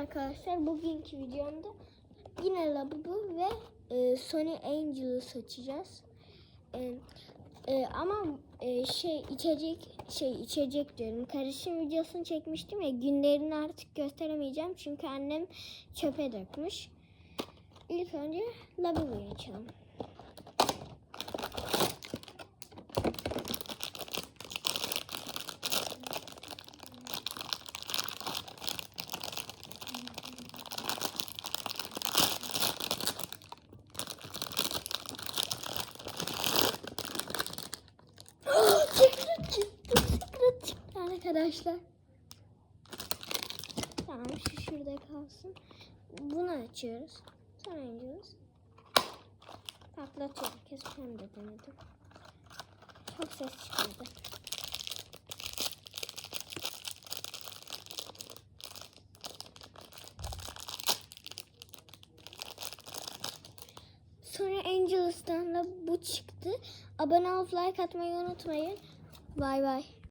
arkadaşlar bugünkü videomda yine Labubu ve e, Sony Angel'ı seçeceğiz. E, e, ama e, şey içecek şey içecek diyorum. Karışım videosunu çekmiştim ya günlerini artık gösteremeyeceğim çünkü annem çöpe dökmüş. İlk önce Labubu'yu açalım. Secret çıktı, secret çıktı arkadaşlar. Tamam şu şurada kalsın. Bunu açıyoruz. Sonra iniyoruz. Patlatıyor. Ben de denedim. Çok ses çıkardı. Sonra Angelus'tan da bu çıktı. Abone olup like atmayı unutmayın. Bay bay.